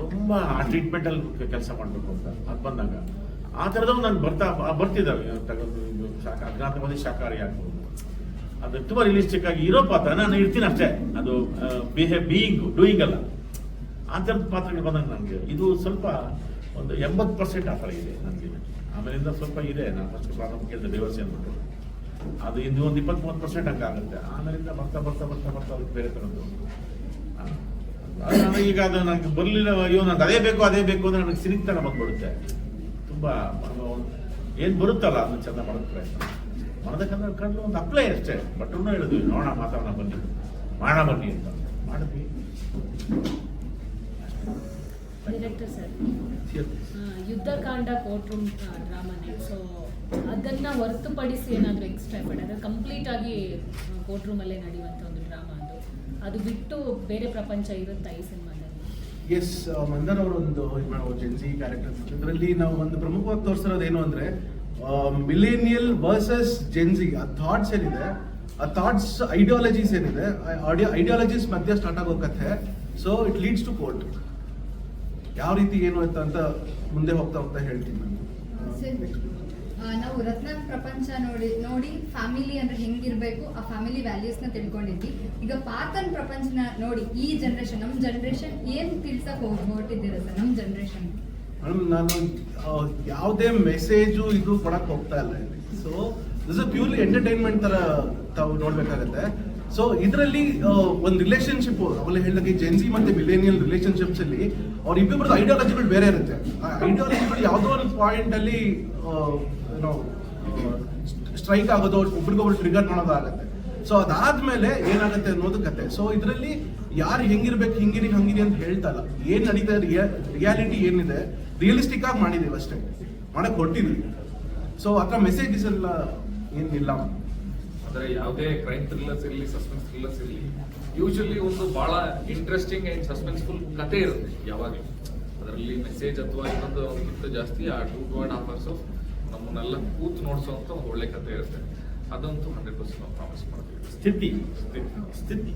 ತುಂಬ ಆ ಟ್ರೀಟ್ಮೆಂಟಲ್ಲಿ ಕೆಲಸ ಮಾಡಬೇಕು ಅಂತ. ಅದು ಬಂದಾಗ. ಆ ಥರದವು ನಾನು ಬರ್ತಾ ಬರ್ತಿದ್ದಾವೆ. ಶಾಖ, ಅಜ್ಞಾತವಾದಿ ಶಾಕಾಹಾರಿ ಆಗ್ಬೋದು. ಅದು ತುಂಬ ರಿಯಲಿಸ್ಟಿಕ್ ಆಗಿ ಇರೋ ಪಾತ್ರ. ನಾನು ಇರ್ತೀನಿ ಅಷ್ಟೇ. ಅದು ಬಿಹೇವ್ ಬೀಯಿಂಗ್ ಡೂಯಿಂಗ್ ಅಲ್ಲ. ಆ ಪಾತ್ರಗಳು ಬಂದಾಗ ನನಗೆ ಇದು ಸ್ವಲ್ಪ ಒಂದು ಎಂಬತ್ತು ಪರ್ಸೆಂಟ್ ಆಫರ್ ಇದೆ ನನಗೆ ಆಮೇಲಿಂದ ಸ್ವಲ್ಪ ಇದೆ. ನಾನು ಫಸ್ಟ್ ಪ್ರಾರಂಭ ಕೇಳಿದೆ ಬೇವರ್ಸಿ ಅಂದ್ಬಿಟ್ಟು. ಅದು ಇನ್ನು ಒಂದು ಇಪ್ಪತ್ತ್ಮೂವತ್ತು ಪರ್ಸೆಂಟ್ ಹಂಗೆ ಆಗುತ್ತೆ ಆಮೇಲಿಂದ ಬರ್ತಾ ಬರ್ತಾ ಬರ್ತಾ ಬರ್ತಾ ಅದಕ್ಕೆ ಬೇರೆ ಥರದ್ದು ಅದು ಈಗ ಅದು ನನಗೆ ಬರಲಿಲ್ಲ. ಅಯ್ಯೋ ನನಗೆ ಅದೇ ಬೇಕು ಅದೇ ಬೇಕು ಅಂದರೆ ನನಗೆ ಸಿನಿಗ್ತನ ಬಂದ್ಬಿಡುತ್ತೆ. ತುಂಬ ಏನು ಬರುತ್ತಲ್ಲ ಅದನ್ನ ಚೆಂದ ಮಾಡೋದು ಪ್ರಯತ್ನ. ಮಾಡೋದಕ್ಕಂದ್ರೆ ಕಂಡು ಒಂದು ಅಪ್ಲೈ ಅಷ್ಟೇ. ಬಟ್ ಹೇಳಿದ್ವಿ, ನೋಡೋಣ ಮಾತಾಡೋಣ ಬನ್ನಿ. ಮಾಡೋಣ ಬನ್ನಿ ಅಂತ. ಮಾಡಿದ್ವಿ. Director sir Yuddhakanda court room ಡ್ರಾಮಾನೇ ಸೊ ಅದನ್ನ ಹೊರತುಪಡಿಸಿ ಏನಾದರೂ ಎಕ್ಸ್ಟ್ರಾ ಎಫರ್ಟ್ ಅಂದರೆ ಕಂಪ್ಲೀಟ್ ಆಗಿ ಕೋರ್ಟ್ ರೂಮಲ್ಲೇ ನಡೆಯುವಂಥ ಒಂದು ಡ್ರಾಮಾ ಅದು. ಅದು ಬಿಟ್ಟು ಬೇರೆ ಪ್ರಪಂಚ ಇರುತ್ತಾ ಈ ಸಿನಿಮಾದಲ್ಲಿ? ಎಸ್ ಮಂದರ್ ಅವರು ಒಂದು ಜೆನ್ಸಿ ಕ್ಯಾರೆಕ್ಟರ್ ಇದರಲ್ಲಿ ನಾವು ಒಂದು ಪ್ರಮುಖವಾಗಿ ತೋರಿಸಿರೋದು ಏನು ಅಂದ್ರೆ ಮಿಲೇನಿಯಲ್ ವರ್ಸಸ್ ಜೆನ್ಸಿ ಆ ಥಾಟ್ಸ್ ಏನಿದೆ ಆ ಥಾಟ್ಸ್ ಐಡಿಯಾಲಜೀಸ್ ಏನಿದೆ ಐಡಿಯಾಲಜೀಸ್ ಮಧ್ಯೆ ಸ್ಟಾರ್ಟ್ ಆಗೋ ಕಥೆ. So it leads to court ಯಾವ ರೀತಿ ಏನು ಆಯ್ತು ಅಂತ ಮುಂದೆ ಹೋಗ್ತಾ ಹೋಗ್ತಾ ಹೇಳ್ತೀನಿ ನಾನು. ನಾವು ರತ್ನ ಪ್ರಪಂಚ ನೋಡಿ ನೋಡಿ ಫ್ಯಾಮಿಲಿ ಅಂದ್ರೆ ಹೆಂಗಿರ್ಬೇಕು ಆ ಫ್ಯಾಮಿಲಿ ವ್ಯಾಲ್ಯೂಸ್ನ ತಿಳ್ಕೊಂಡಿದ್ವಿ. ಈಗ ಪಾತನ್ ಪ್ರಪಂಚನ ನೋಡಿ ಈ ಜನರೇಷನ್ ನಮ್ ಜನರೇಷನ್ ಏನ್ ತಿಳ್ಸಕ್ ಹೊರಟಿದ್ದೀರ ಸರ್ ನಮ್ ಜನರೇಷನ್ ಮೇಡಮ್ ನಾನು ಯಾವುದೇ ಮೆಸೇಜು ಇದು ಕೊಡಕ್ ಹೋಗ್ತಾ ಇಲ್ಲ ಇಲ್ಲಿ. So this a purely entertainment ತರ ತಾವು ನೋಡ್ಬೇಕಾಗತ್ತೆ. ಸೊ ಇದರಲ್ಲಿ ಒಂದು ರಿಲೇಶನ್ಶಿಪ್ ಅವಲ್ಲೇ ಹೇಳಿದಾಗ ಜೆನ್ಸಿ ಮತ್ತೆ ಮಿಲೇನಿಯಲ್ ರಿಲೇಶನ್ಶಿಪ್ಸ್ ಅಲ್ಲಿ ಅವ್ರ ಇಬ್ಬಿಬ್ರದ್ದು ಐಡಿಯಾಲಜಿಗಳು ಬೇರೆ ಇರುತ್ತೆ. ಆ ಐಡಿಯಾಲಜಿಗಳು ಯಾವುದೋ ಒಂದು ಪಾಯಿಂಟ್ ಅಲ್ಲಿ ಸ್ಟ್ರೈಕ್ ಆಗೋದು, ಒಬ್ರಿಗೊಬ್ರು ಟ್ರಿಗರ್ ಮಾಡೋದಾಗತ್ತೆ ಸೊ ಅದಾದ್ಮೇಲೆ ಏನಾಗುತ್ತೆ ಅನ್ನೋದು ಕತೆ. ಸೊ ಇದರಲ್ಲಿ ಯಾರು ಹೆಂಗಿರ್ಬೇಕು, ಹಿಂಗಿರಿ, ಹಂಗಿರಿ ಅಂತ ಹೇಳ್ತಲ್ಲ. ಏನು ಏನ್ ನಡೀತಾ ರಿಯಾಲಿಟಿ ಏನಿದೆ ರಿಯಲಿಸ್ಟಿಕ್ ಆಗಿ ಮಾಡಿದೀವಿ ಅಷ್ಟೇ. ಮಾಡಕ್ ಕೊಟ್ಟಿದ್ವಿ. ಸೊ ಅದ್ರ ಮೆಸೇಜಸ್ ಎಲ್ಲ ಏನಿಲ್ಲ. ಅಂದ್ರೆ ಯಾವುದೇ ಕ್ರೈಮ್ ಥ್ರಿಲ್ಲರ್ಸ್ ಇರಲಿ ಸಸ್ಪೆನ್ಸ್ ಥ್ರಿಲ್ಲರ್ಸ್ ಇರಲಿ ಯೂಶಲಿ ಒಂದು ಬಹಳ ಇಂಟ್ರೆಸ್ಟಿಂಗ್ ಅಂಡ್ ಸಸ್ಪೆನ್ಸ್ಫುಲ್ ಕತೆ ಇರುತ್ತೆ ಯಾವಾಗಲೂ. ಅದರಲ್ಲಿ ಮೆಸೇಜ್ ಅಥವಾ ಇನ್ನೊಂದು ಅದಕ್ಕಿಂತ ಜಾಸ್ತಿ ಆ two two and half hours ನಮ್ಮನ್ನೆಲ್ಲ ಕೂತು ನೋಡಿಸುವಂತ ಒಂದು ಒಳ್ಳೆ ಕತೆ ಇರುತ್ತೆ. ಅದಂತೂ ಹಂಡ್ರೆಡ್ ಪರ್ಸೆಂಟ್ ನಾವು ಪ್ರಾಮಿಸ್ ಮಾಡ್ತೀವಿ. ಸ್ಥಿತಿ. ಸ್ಥಿತಿ.